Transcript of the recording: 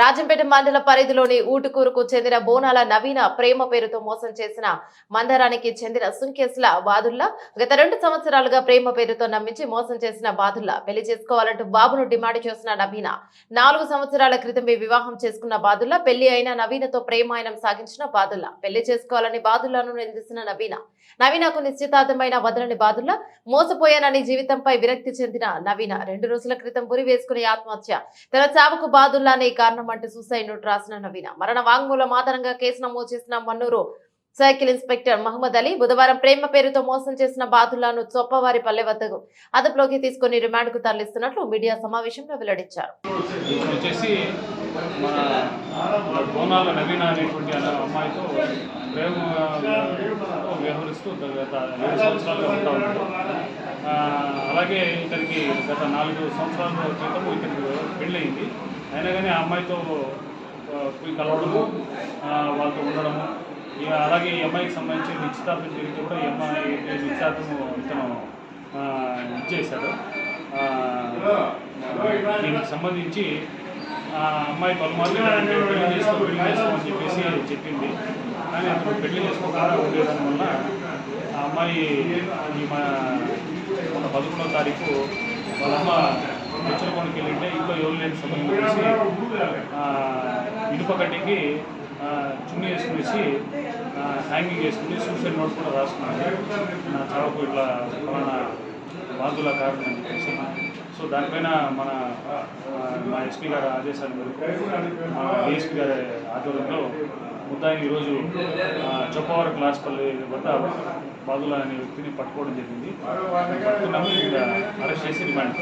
రాజంపేట మండల పరిధిలోని ఊటుకూరుకు చెందిన బోనాల నవీన ప్రేమ పేరుతో మోసం చేసిన మందరానికి చెందిన సుంకేసుల బాదుల్లా గత రెండు సంవత్సరాలుగా ప్రేమ పేరుతో నమ్మించి మోసం చేసిన బాదుల్లా. పెళ్ళి చేసుకోవాలంటూ బాబును డిమాండ్ చేసిన నవీన. నాలుగు సంవత్సరాల క్రితమే వివాహం చేసుకున్న బాదుల్లా పెళ్ళి అయిన నవీనతో ప్రేమాయణం సాగించిన బాదుల్లా. పెళ్ళి చేసుకోవాలని బాదుల్లాను నిందిస్తున్న నవీన. నవీనకు నిశ్చితార్థమైన వదలని బాదుల్లా మోసపోయానని జీవితంపై విరక్తి చెందిన నవీన. రెండు రోజుల క్రితం ఉరి వేసుకునే ఆత్మహత్య. తన చావుకు బాదుల్లానే కారణం అంటూ సూసైడ్ నోట్ రాసిన నవీన. మరణ వాంగ్మూలం ఆధారంగా కేసు నమోదు చేసిన మన్నూరు సైకిల్ ఇన్స్పెక్టర్ మహమ్మద్ అలీ బుధవారం ప్రేమ పేరుతో మోసం చేసిన బాధులను చొప్పవారి పల్లె వద్దకు అదుపులోకి తీసుకుని రిమాండ్కు తరలిస్తున్నట్లు మీడియా సమావేశంలో వెల్లడించారు. వచ్చేసి మన నవీన అనేటువంటి అమ్మాయితో ప్రేమ వ్యవహరిస్తూ గత ఏడు సంవత్సరాలుగా ఉంటా అలాగే ఇతనికి గత నాలుగు సంవత్సరాల క్రితం ఇతనికి పెళ్ళయింది. అయినా కానీ ఆ అమ్మాయితో పోయి కలవడము వాళ్ళతో ఉండడము ఇక అలాగే ఈ అమ్మాయికి సంబంధించి నిశ్చితార్థం జరిగితే కూడా ఈ అమ్మాయి నిశ్చితార్థము ఇతను ఇచ్చేశాడు దీనికి సంబంధించి అమ్మాయి పలుమార్లు పెళ్ళి చేసుకో పెళ్ళి చేసుకో అని చెప్పేసి చెప్పింది. కానీ అతను పెళ్ళి చేసుకోకుండా ఉండేదాని వల్ల ఆ అమ్మాయి ఈ మన మన పదకొండవ తారీఖు వాళ్ళ అమ్మ ముచ్చలకొండకి వెళ్ళింటే ఇంట్లో ఎవరు లేని సమయంలో చూసి ఇనుప కట్టికి చున్ని చున్నీ వేసుకునేసి హ్యాంగింగ్ వేసుకుని సూసైడ్ నోట్ కూడా రాసుకున్నాను. నా చావుకు ఇట్లా ఫలానా కారణం అని సో దానిపైన మన మా ఎస్పీ గారి ఆదేశాల మేరకు మా డిఎస్పీ గారి ఆధ్వర్యంలో ముద్దాయిని ఈరోజు చొప్పవర క్లాస్పల్లి వద్ద బాధుల అనే వ్యక్తిని పట్టుకోవడం జరిగింది. పట్టుకున్నాము అరెస్ట్ చేసి డిమాండ్